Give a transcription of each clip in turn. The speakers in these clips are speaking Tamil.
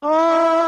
Oh!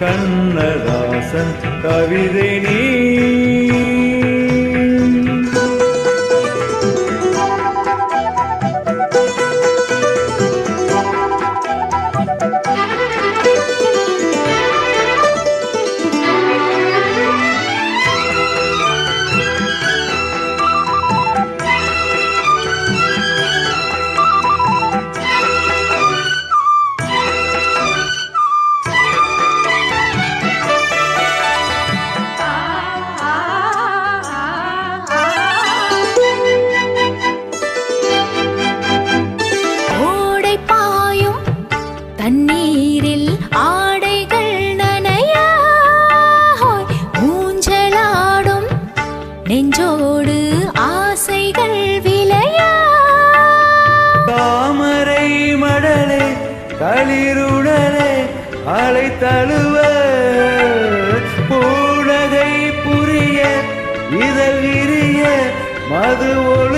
கண்ணதாசன் கவிதை நீ தண்ணீரில் ஆடைகள் நனையாய் ஊஞ்சலாடும் நெஞ்சோடு ஆசைகள் விளையா தாமரை மடலே களிருடலே அலை தழுவ பூனகை புரிய இதழ் விரிய மது ஒளி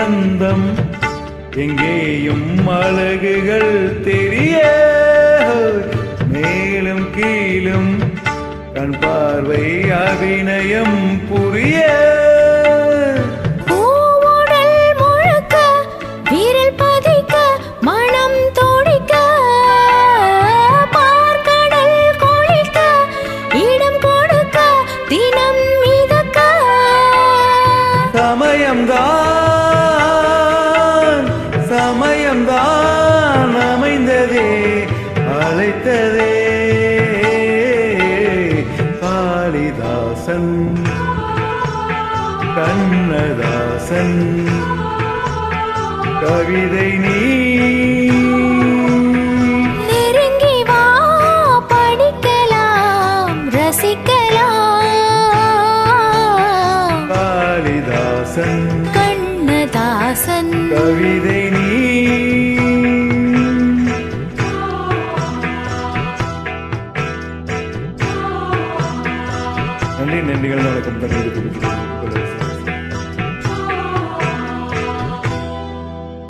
அந்தம் எங்கேயும் அழகுகள் தெரிய மேலும் கீழும் கண் பார்வை அபிநயம் புரிய அழைத்ததே. காளிதாசன் கண்ணதாசன் கவிதை நீ. நெருங்கி வா படிக்கலாம் ரசிக்கலாம். காளிதாசன் கண்ணதாசன் கவிதை நன்றி நன்றிகள் வணக்கம் தமிழ்